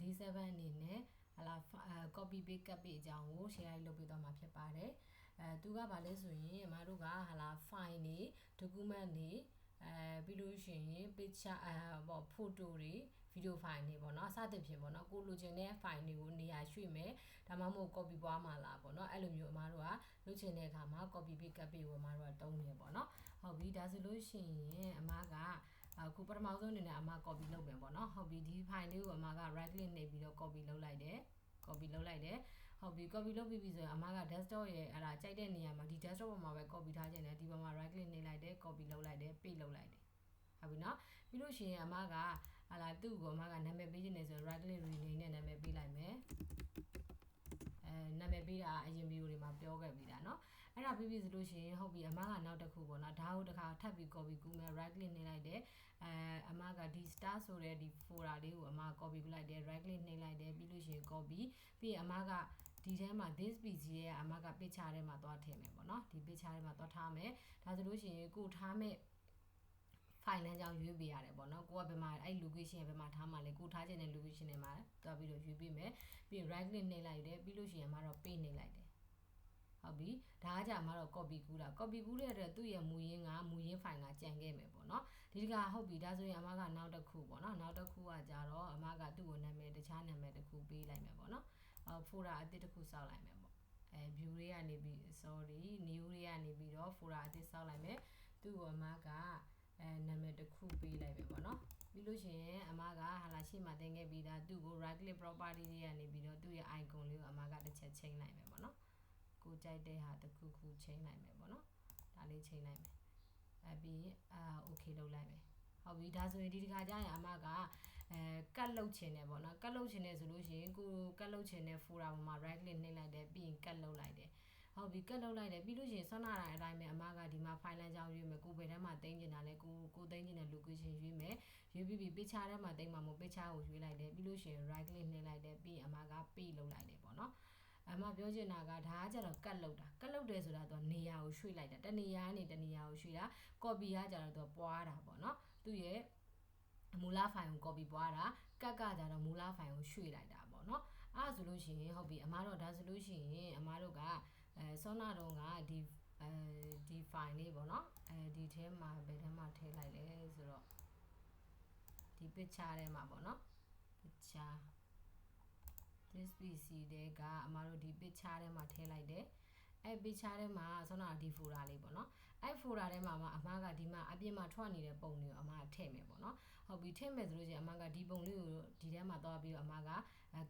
D7 အနေနဲ့ဟလာ copy paste cut ပေးအကြောင်းကို share လုပ်ပေးသွားမှာဖြစ်ပါတယ်အဲသူကဗာလဲဆိုရင်အမတို့ကဟလာ file တွေ document တွေအဲပြီးလို့ရှိရင် picture အဲပေါ့ photo တွေ video file တွေပေါ့နော်အစသဖြင့်ပေါ့နော်ကိုလိုချင်တဲ့ file တွေကိုနေရာရွှေ့မယ်ဒါမှမဟုတ် copy ပွားမှာလားပေါ့နော်အဲ့လိုမျိုးအမတို့ကလုပ်ချင်တဲ့အခါမှာ copy paste cut ပေးကိုအမတို့ကတုံးတယ်ပေါ့နော်ဟုတ်ပြီဒါဆိုလို့ရှိရင်အမက အခုပထမဆုံးအနေနဲ့အမ copy လုပ်မယ်ပေါ့နော်ဟုတ်ပြီဒီ file လေးကိုအမက right click နှိပ်ပြီးတော့ copy လုပ်လိုက်တယ် copy လုပ်လိုက်တယ်ဟုတ်ပြီ copy လုပ်ပြီးပြီဆိုရင်အမက desktop ရဲ့အဲ့ဒါကြိုက်တဲ့နေရာမှာဒီ desktop ပေါ်မှာပဲ copy ထားခြင်းနဲ့ဒီပေါ်မှာ right click နှိပ်လိုက်တယ် copy လုပ်လိုက်တယ် paste လုပ်လိုက်တယ်ဟုတ်ပြီနော်ပြီးလို့ရှိရင်အမကဟာလာသူ့ကိုအမကနာမည်ပေးခြင်းနဲ့ဆိုရင် right click rename နဲ့နာမည်ပေးလိုက်မယ်အဲနာမည်ပေးတာအရင်ဗီဒီယိုတွေမှာပြောခဲ့ပြီးတာเนาะ အဲ့ဒါပြီးပြီဆိုလို့ရှိရင်ဟုတ်ပြီအမကနောက်တစ်ခုပေါ့နော်ဒါကိုတစ်ခါထပ်ပြီး copy ကူးမယ် right click နှိပ်လိုက်တယ်အဲအမကဒီ star ဆိုတဲ့ဒီ folder လေးကိုအမ copy ပြလိုက်တယ် right click နှိပ်လိုက်တယ်ပြီးလို့ရှိရင် copy ပြီးရင်အမကဒီထဲမှာ this pc ရဲ့အမက picture ထဲမှာသွားထည့်မယ်ပေါ့နော်ဒီ picture ထဲမှာသွားထားမယ်ဒါဆိုလို့ရှိရင်ကိုထားမဲ့ file လမ်းကြောင်းရွေးပေးရတယ်ပေါ့နော်ကိုကဘယ်မှာအဲ့ location ဘယ်မှာထားမှလဲကိုထားချင်တဲ့ location တွေမှာတွားပြီးတော့ရွေးပေးမယ်ပြီးရင် right click နှိပ်လိုက်တယ်ပြီးလို့ရှိရင်အမတော့ paste နှိပ်လိုက်တယ် ဟုတ်ပြီဒါကကြာမှတော့ copy ကူးတာ copy ကူးတဲ့အတွက်သူ့ရဲ့မူရင်းကမူရင်း file ကကြံခဲ့မယ်ပေါ့နော်ဒီတကဟုတ်ပြီဒါဆိုရင်အမကနောက်တစ်ခုပေါ့နော်နောက်တစ်ခုကကြတော့အမကသူ့ကိုနာမည်တခြားနာမည်တစ်ခုပေးလိုက်မယ်ပေါ့နော်အဲ folder အသစ်တစ်ခုစောက်လိုက်မယ်ပေါ့အဲ view တွေကနေပြီး sorry new တွေကနေပြီးတော့ folder အသစ်စောက်လိုက်မယ်သူ့ကိုအမကအဲနာမည်တစ်ခုပေးလိုက်ပဲပေါ့နော်ပြီးလို့ရှိရင်အမကဟာလာရှေ့မှာတင်ခဲ့ပြီးသားသူ့ကို right click property တွေကနေပြီးတော့သူ့ရဲ့ icon လေးကိုအမကတစ်ချက်ချိန်လိုက်မယ်ပေါ့နော် ကိုကြိုက်တဲ့ဟာတစ်ခုခုချိန်လိုက်မယ်ပေါ့နော်ဒါလေးချိန်လိုက်မယ်အဲပြီးအာ okay လုပ်လိုက်မယ်ဟုတ်ပြီဒါဆိုရင်ဒီတစ်ခါကျရင်အမကအဲကတ်လုတ်ချင်တယ်ပေါ့နော်ကတ်လုတ်ချင်တယ်ဆိုလို့ရှိရင်ကိုကတ်လုတ်ချင်တဲ့ folder ပေါ်မှာ right click နှိပ်လိုက်တယ်ပြီးရင်ကတ်လုတ်လိုက်တယ်ဟုတ်ပြီကတ်လုပ်လိုက်တယ်ပြီးလို့ရှိရင်ဆွမ်းနာတိုင်းအတိုင်းပဲအမကဒီမှာ file လမ်းကြောင်းရွေးမယ်ကိုဘယ်ထဲမှာတင်ကျင်တာလဲကိုကိုတင်ကျင်တဲ့ location ရွေးမယ်ရွေးပြီးပြီး picture ထဲမှာတင်မှာမို့ picture ကိုရွေးလိုက်တယ်ပြီးလို့ရှိရင် right click နှိပ်လိုက်တယ်ပြီးအမက paste လုပ်လိုက်တယ်ပေါ့နော် အမပြောချင်တာကဒါကကြတော့ကတ်လောက်တာကတ်လောက်တယ်ဆိုတာသူကနေရာကိုရွှေ့လိုက်တာတနေရာကနေတနေရာကိုရွှေ့တာ copy ကကြတော့သူပွားတာပေါ့နော်သူ့ရဲ့မူလ file ကို copy ပွားတာကတ်ကကြတော့မူလ file ကိုရွှေ့လိုက်တာပေါ့နော်အဲ့ဒါဆိုလို့ရှိရင်ဟုတ်ပြီအမတို့ဒါဆိုလို့ရှိရင်အမတို့ကအဲဆောနာတုံးကဒီအဲဒီ file လေးပေါ့နော်အဲဒီထဲမှာဘယ်ထဲမှာထည့်လိုက်လဲဆိုတော့ဒီ picture ထဲမှာပေါ့နော် picture this pc တဲ့ကအမတို့ဒီ picture ထဲမှာထည့်လိုက်တယ်အဲ့ picture ထဲမှာဆောနာဒီ folder လေးပေါ့နော်အဲ့ folder ထဲမှာအမကဒီမှာအပြင်မှာထွက်နေတဲ့ပုံတွေကိုအမကထည့်မယ်ပေါ့နော်ဟုတ်ပြီထည့်မယ်ဆိုလို့ရှိရင်အမကဒီပုံလေးကိုဒီထဲမှာသွားပြီးတော့အမက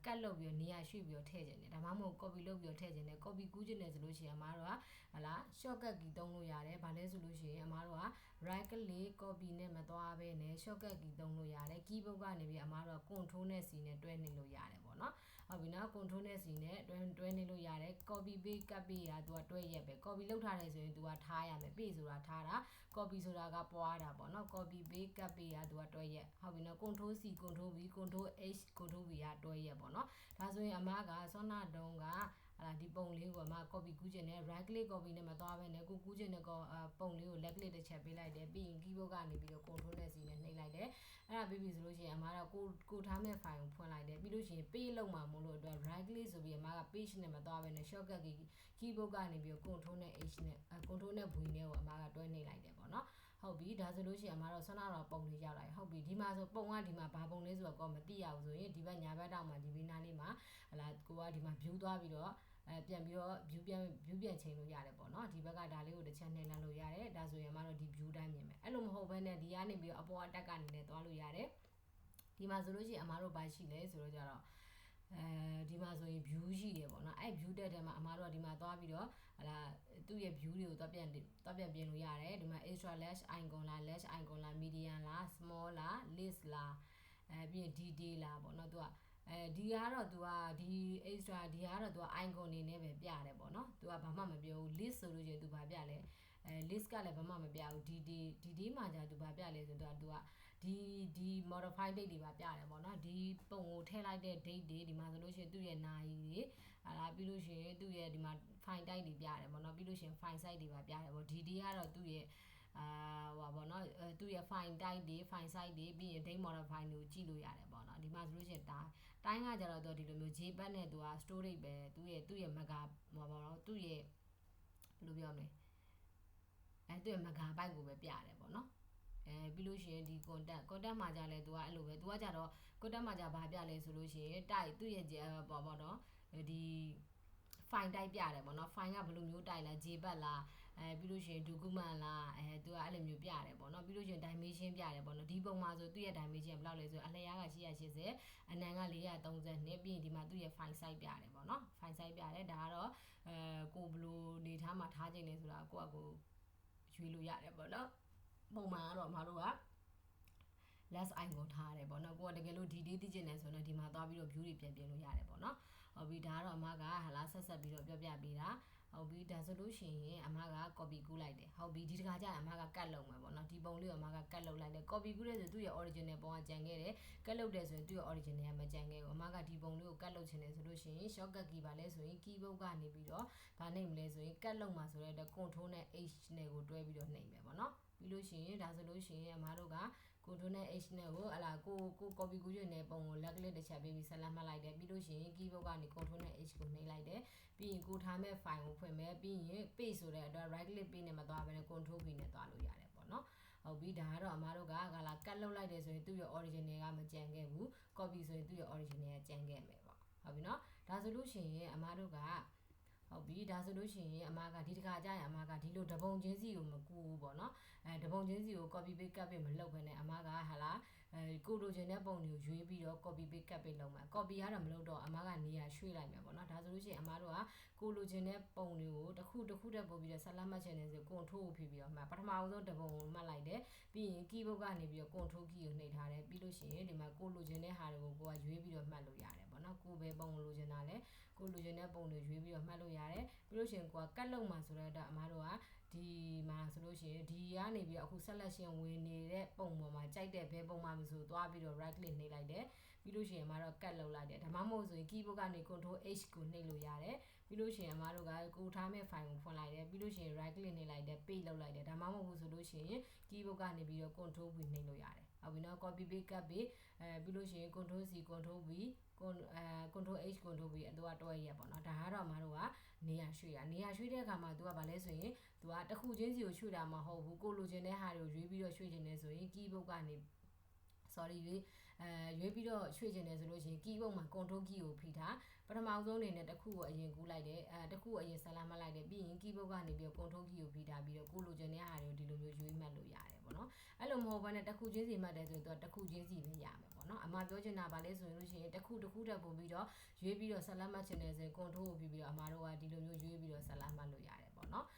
ကတ်လုပ်ပြီးတော့နေရာရွှေ့ပြီးတော့ထည့်ခြင်းတယ်ဒါမှမဟုတ် copy လုပ်ပြီးတော့ထည့်ခြင်းတယ် copy ကူးခြင်းတယ်ဆိုလို့ရှိရင်အမတို့ကဟလာ shortcut key သုံးလို့ရတယ်ဘာလဲဆိုလို့ရှိရင်အမတို့က right click copy နဲ့မသွားဘဲနဲ့ shortcut key သုံးလို့ရတယ် keyboard ကနေပြီးအမတို့က control နဲ့ C နဲ့တွဲနေလို့ရတယ်ပေါ့နော် ဟုတ်ပြီနော် control နဲ့ C နဲ့တွဲတွဲနေလို့ရတယ် copy paste cut ပေးတာသူကတွဲရက်ပဲ copy လုပ်ထားတယ်ဆိုရင်သူကထားရမယ် paste ဆိုတာထားတာ copy ဆိုတာကပွားတာပေါ့နော် copy paste cut ပေးတာသူကတွဲရက်ဟုတ်ပြီနော် control C control V control H control V ကတွဲရက်ပေါ့နော်ဒါဆိုရင်အမကစောနာတုံးက ဟာလာဒီပုံလေးကိုအမ copy ကူးခြင်းနဲ့ right click copy နဲ့မသွားဘဲနဲ့ကိုကူးခြင်းနဲ့ပုံလေးကို left click တစ်ချက်ပေးလိုက်တယ်ပြီးရင် keyboard ကနေပြီးတော့ control နဲ့ C နဲ့နှိပ်လိုက်တယ်အဲ့ဒါပြီးပြီဆိုလို့ရှိရင်အမကတော့ကိုကိုထားမဲ့ file ကိုဖွင့်လိုက်တယ်ပြီးလို့ရှိရင် page လောက်မှာမို့လို့အတွက် right click ဆိုပြီးအမက page နဲ့မသွားဘဲနဲ့ shortcut key keyboard ကနေပြီးတော့ control နဲ့ H နဲ့ control နဲ့ V နဲ့ကိုအမကတွဲနှိပ်လိုက်တယ်ပေါ့နော် ဟုတ်ပြီဒါဆိုလို့ရှိရင်အမတော့ဆွမ်းနာတော့ပုံလေးရောက်လာဟုတ်ပြီဒီမှာဆိုပုံကဒီမှာဘာပုံလေးဆိုတော့ကောမသိရဘူးဆိုရင်ဒီဘက်ညာဘက်တောင်မှာဒီဘေးနားလေးမှာဟလာကိုကဒီမှာ view သွားပြီးတော့အဲပြန်ပြီးတော့ view ပြန် view ပြန်ချိန်လို့ရတယ်ပေါ့နော်ဒီဘက်ကဒါလေးကိုတစ်ချက်နှိပ်လန်းလို့ရတယ်ဒါဆိုရင်အမတော့ဒီ view တိုင်းမြင်မယ်အဲ့လိုမဟုတ်ဘဲနဲ့ဒီကနေပြီးတော့အပေါ်အတက်ကနေလည်းသွားလို့ရတယ်ဒီမှာဆိုလို့ရှိရင်အမတို့ဘာရှိလဲဆိုတော့ကြတော့ အဲဒီမှာဆိုရင် view ရှိတယ်ပေါ့နော်အဲ့ view တက်တဲ့မှာအမားတို့ကဒီမှာသွားပြီးတော့ဟလာသူ့ရဲ့ view တွေကိုသွားပြန်သွားပြန်ပြင်လို့ရတယ်ဒီမှာ extra lash icon လား lash icon လား medium လား small လား list လားအဲပြီးရင် detail လားပေါ့နော်သူကအဲဒီကတော့ तू ကဒီ extra ဒီကတော့ तू က icon နေနဲ့ပဲပြတယ်ပေါ့နော် तू ကဘာမှမပြောဘူး list ဆိုလို့ရှိရင် तू ဘာပြလဲအဲ list ကလည်းဘာမှမပြဘူးဒီဒီဒီဒီမှာじゃ तू ဘာပြလဲဆိုတော့ तू က ဒီဒီ modify date တွေပါပြတယ်ပေါ့နော်ဒီပုံကိုထည့်လိုက်တဲ့ date တွေဒီမှာဆိုလို့ရှိရင်သူ့ရဲ့နာရီတွေဟာလာပြီးလို့ရှိရင်သူ့ရဲ့ဒီမှာ file type တွေပြတယ်ပေါ့နော်ပြီးလို့ရှိရင် file size တွေပါပြတယ်ပေါ့ဒီဒီကတော့သူ့ရဲ့အာဟိုပါဘောနော်အဲသူ့ရဲ့ file type တွေ file size တွေပြီးရင် date model file တွေကိုကြည့်လို့ရတယ်ပေါ့နော်ဒီမှာဆိုလို့ရှိရင်တိုင်းတိုင်းကကြတော့သူဒီလိုမျိုး JPEG နဲ့သူက storage ပဲသူ့ရဲ့သူ့ရဲ့ mega ဟိုပါဘောနော်သူ့ရဲ့ဘယ်လိုပြောမလဲအဲသူ့ရဲ့ megabyte ကိုပဲပြရတယ်ပေါ့နော် အဲပြီးလို့ရှိရင်ဒီ content content မှာကြလဲသူကအဲ့လိုပဲသူကကြတော့ content မှာကြဘာပြလဲဆိုလို့ရှိရင် type သူ့ရဲ့ပေါ့ပေါ့နော်ဒီ file type ပြတယ်ပေါ့နော် file ကဘယ်လိုမျိုး type လဲ JPEG လားအဲပြီးလို့ရှိရင် document လားအဲသူကအဲ့လိုမျိုးပြတယ်ပေါ့နော်ပြီးလို့ရှိရင် dimension ပြတယ်ပေါ့နော်ဒီပုံမှာဆိုသူ့ရဲ့ dimension ဘယ်လောက်လဲဆိုအလျားက180အနံက432ပြီးရင်ဒီမှာသူ့ရဲ့ file size ပြတယ်ပေါ့နော် file size ပြတယ်ဒါကတော့အဲကိုဘယ်လိုနေထားမှာထားခြင်းလဲဆိုတာကိုယ့်အကိုရွေးလို့ရတယ်ပေါ့နော် ပုံမှန်ကတော့မတို့က less icon ထားရတယ်ပေါ့နော်ကိုကတကယ်လို့ detail သိချင်တယ်ဆိုတော့ဒီမှာသွားပြီးတော့ view တွေပြန်ပြင်လို့ရတယ်ပေါ့နော်ဟုတ်ပြီဒါကတော့အမကဟာလားဆက်ဆက်ပြီးတော့ပြောပြပေးတာ ဟုတ်ပြီဒါဆိုလို့ရှိရင်အမက copy ကူးလိုက်တယ်ဟုတ်ပြီဒီတခါကျရင်အမက cut လုပ်မယ်ပေါ့နော်ဒီပုံလေးကိုအမက cut လုပ်လိုက်တယ် copy ကူးတဲ့ဆိုသူ့ရဲ့ original ပုံကကြံခဲ့တယ် cut လုပ်တယ်ဆိုရင်သူ့ရဲ့ original ကမကြံခဲ့ဘူးအမကဒီပုံလေးကို cut လုပ်ချင်တယ်ဆိုလို့ရှိရင် shortcut key ပါလဲဆိုရင် keyboard ကနေပြီးတော့ဗာနှိပ်မလဲဆိုရင် cut လုပ်မှာဆိုတဲ့ control နဲ့ h နဲ့ကိုတွဲပြီးတော့နှိပ်မယ်ပေါ့နော်ပြီးလို့ရှိရင်ဒါဆိုလို့ရှိရင်အမတို့က control နဲ့ h နဲ့ကိုအလားကိုကို copy ကူးရတဲ့ပုံကိုလက်ကလေးတစ်ချက်ပေးပြီးဆက်လက်မှတ်လိုက်တယ်ပြီးလို့ရှိရင် keyboard ကနေ control နဲ့ h ကိုနှိပ်လိုက်တယ်ပြီးရင်ကိုထားမဲ့ file ကိုဖွင့်မယ်ပြီးရင် paste ဆိုတဲ့အတွက် right click ပေးနေမှာသွားပဲနဲ့ control key နဲ့သွားလို့ရတယ်ပေါ့နော်ဟုတ်ပြီဒါကတော့အမားတို့ကကလာကတ်လုပ်လိုက်တယ်ဆိုရင်သူ့ရဲ့ original ကမကြံခဲ့ဘူး copy ဆိုရင်သူ့ရဲ့ original ကကြံခဲ့မယ်ပေါ့ဟုတ်ပြီနော်ဒါဆိုလို့ရှိရင်အမားတို့က ဟုတ်ပြီဒါဆိုလို့ရှိရင်အမကဒီတခါကျရင်အမကဒီလိုတပုံချင်းစီကိုမကူဘူးပေါ့နော်အဲတပုံချင်းစီကို copy paste cut ပေးမလုပ်ဘဲနဲ့အမကဟာလာ အဲကိုလိုချင်တဲ့ပုံတွေကိုရွေးပြီးတော့ copy paste cut ပေးလုပ်မှာ copy ကတော့မလုပ်တော့အမကနေရာရွှေ့လိုက်မယ်ပေါ့နော်ဒါဆိုလို့ရှိရင်အမတို့ကကိုလိုချင်တဲ့ပုံတွေကိုတစ်ခုတစ်ခုတက်ပို့ပြီးတော့ဆက်လက်မှတ်ချင်တယ်ဆို control ကိုဖိပြီးတော့မှပထမအောင်ဆုံးတပုံကိုမှတ်လိုက်တယ်ပြီးရင် keyboard ကနေပြီးတော့ control key ကိုနှိပ်ထားတယ်ပြီးလို့ရှိရင်ဒီမှာကိုလိုချင်တဲ့ဟာတွေကိုကိုကရွေးပြီးတော့မှတ်လို့ရတယ်ပေါ့နော်ကိုပဲပုံလိုချင်တာလဲကိုလိုချင်တဲ့ပုံတွေရွေးပြီးတော့မှတ်လို့ရတယ်ပြီးလို့ရှိရင်ကိုကကတ်လုံးမှာဆိုတော့အမတို့က ဒီမှာဆိုလို့ရှိရင်ဒီကနေပြီးတော့အခု selection ဝင်နေတဲ့ပုံပေါ်မှာကြိုက်တဲ့ဘဲပုံမှာမဆိုသွားပြီးတော့ right click နှိပ်လိုက်တယ် ပြီးလို့ရှိရင်အမတို့ကတ်လုပ်လိုက်တယ်ဒါမှမဟုတ်ဆိုရင် keyboard ကနေ control h ကိုနှိပ်လို့ရတယ်ပြီးလို့ရှိရင်အမတို့ကကိုထားမဲ့ file ကိုဖွင့်လိုက်တယ်ပြီးလို့ရှိရင် right click နှိပ်လိုက်တယ် paste လုပ်လိုက်တယ်ဒါမှမဟုတ်ဘူးဆိုလို့ရှိရင် keyboard ကနေပြီးတော့ control v နှိပ်လို့ရတယ်ဟုတ်ပြီနော် copy paste cut ပြီးအဲပြီးလို့ရှိရင် control c control v ကွန်အဲ control h control v အတူတွဲရပေါ့နော်ဒါကတော့အမတို့ကနေရာရွှေ့ရနေရာရွှေ့တဲ့အခါမှာ तू ကဘာလဲဆိုရင် तू ကတစ်ခုချင်းစီကိုရွှေ့တာမဟုတ်ဘူးကိုလိုချင်တဲ့ဟာတွေကိုရွေးပြီးတော့ရွှေ့ခြင်းနဲ့ဆိုရင် keyboard ကနေ sorry ရွေး အဲရွေးပြီးတော့ရွှေ့ခြင်းနဲ့ဆိုလို့ရှိရင် keyboard မှာ control key ကိုဖိထားပထမဆုံးအနေနဲ့တစ်ခုကိုအရင်ကူးလိုက်တယ်အဲတစ်ခုကိုအရင်ဆက်လာမှတ်လိုက်တယ်ပြီးရင် keyboard ကနေပြီးတော့ control key ကိုဖိထားပြီးတော့ကိုလိုချင်တဲ့ဟာတွေကိုဒီလိုမျိုးရွေးမှတ်လို့ရတယ်ပေါ့နော်အဲ့လိုမဟုတ်ဘဲနဲ့တစ်ခုချင်းစီမှတ်တယ်ဆိုရင် तू တစ်ခုချင်းစီပဲရမယ်ပေါ့နော်အမပြောချင်တာဗာလဲဆိုရင်လို့ရှိရင်တစ်ခုတစ်ခုတက်ပို့ပြီးတော့ရွေးပြီးတော့ဆက်လက်မှတ်ချင်တယ်ဆိုရင် control ကိုပြီးပြီးတော့အမတို့ကဒီလိုမျိုးရွေးပြီးတော့ဆက်လက်မှတ်လို့ရတယ်ပေါ့နော်ဒါ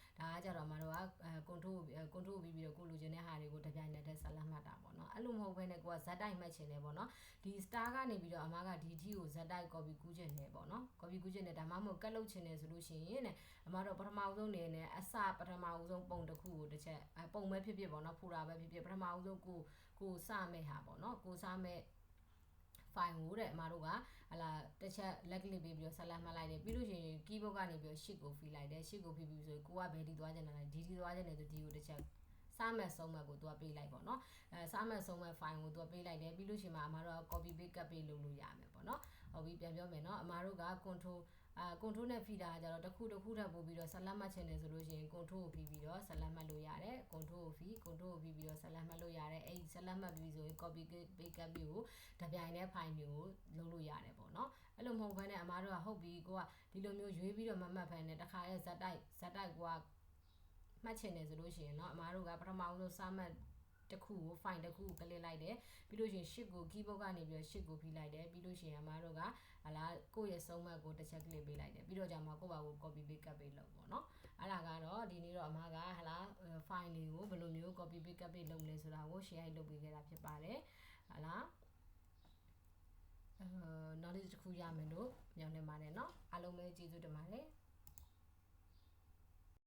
ကကြတော့အမတို့ကအဲ control control ပြီးပြီးတော့ကိုလိုချင်တဲ့ဟာတွေကိုတပြိုင်နက်တည်းဆက်လက်မှတ်တာပေါ့နော်အဲ့လိုမဟုတ်ဘဲနဲ့ကိုကဇက်တိုက်မှတ်ချင်တယ်ပေါ့နော်ဒီ star ကနေပြီးတော့အမကဒီ T ကိုဇက်တိုက် copy ကူးချင်တယ်ပေါ့နော် copy ကူးချင်တယ်ဒါမှမဟုတ်ကတ်လုပ်ချင်တယ်ဆိုလို့ရှိရင်တဲ့အမတို့ပထမဆုံးနေနဲ့အစပထမဆုံးပုံတစ်ခုကိုတစ်ချက်ပုံပဲဖြစ်ဖြစ်ပေါ့နော်ဖူတာပဲဖြစ်ဖြစ်ပထမဆုံးကိုကိုစမဲ့ဟာပေါ့နော်ကိုစမဲ့ file ကိုတဲ့အမတို့ကဟလာတစ်ချက်လက်ကလစ်ပေးပြီးတော့ဆက်လက်မှတ်လိုက်တယ်ပြီးလို့ရှိရင် keyboard ကနေပြီးတော့ shift ကိုဖိလိုက်တယ် shift ကိုဖိပြီးဆိုရင်ကိုကဘယ်ဒီသွားချင်တာလဲဒီဒီသွားချင်တယ်ဆိုဒီကိုတစ်ချက်စားမဲ့ဆုံးမဲ့ကိုသူကပေးလိုက်ပေါ့နော်အဲစားမဲ့ဆုံးမဲ့ file ကိုသူကပေးလိုက်တယ်ပြီးလို့ရှိရင်အမတို့က copy paste cut ပေးလုပ်လို့ရမယ်ပေါ့နော်ဟုတ်ပြီပြန်ပြောမယ်နော်အမတို့က control အာ control နဲ့ feeder ကကြတော့တစ်ခုတစ်ခုထပ်ပို့ပြီးတော့ဆက်လက်မှတ်ချင်တယ်ဆိုလို့ရှိရင် control ကိုဖိပြီးတော့ဆက်လက်မှတ်လို့ရတယ် control ကိုဖိ control ကိုဖိပြီးတော့ဆက်လက်မှတ်လို့ရတယ်အဲ့ဒီဆက်လက်မှတ်ပြီးဆိုရင် copy paste cut ပြီးကိုတပြိုင်တည်း file မျိုးကိုလုပ်လို့ရတယ်ပေါ့နော်အဲ့လိုမဟုတ်ဘဲနဲ့အမားတို့ကဟုတ်ပြီကိုကဒီလိုမျိုးရွေးပြီးတော့မမှတ်ဖန်နဲ့တခါရဲ့ဇက်တိုက်ဇက်တိုက်ကိုကမှတ်ချင်တယ်ဆိုလို့ရှိရင်เนาะအမားတို့ကပထမဆုံးစာမှတ် တစ်ခုကို file တစ်ခုကိုကလစ်လိုက်တယ်ပြီးလို့ရှိရင် shift ကို keyboard ကနေပြီးတော့ shift ကိုဖိလိုက်တယ်ပြီးလို့ရှိရင်အမားတို့ကဟလာကိုယ့်ရဲ့ဆုံးမကိုတစ်ချက် click ပေးလိုက်တယ်ပြီးတော့じゃမှာကိုယ့်ဘာကို copy paste cut ပေးလုပ်ပေါ့နော်အဲ့ဒါကတော့ဒီနေ့တော့အမားကဟလာ file လေးကိုဘယ်လိုမျိုး copy paste cut ပေးလုပ်လဲဆိုတာကို share လုပ်ပေးခဲ့တာဖြစ်ပါတယ်ဟလာအဲ knowledge တစ်ခုရမယ်လို့ညွှန်နေပါတယ်เนาะအားလုံးပဲကျေးဇူးတင်ပါတယ်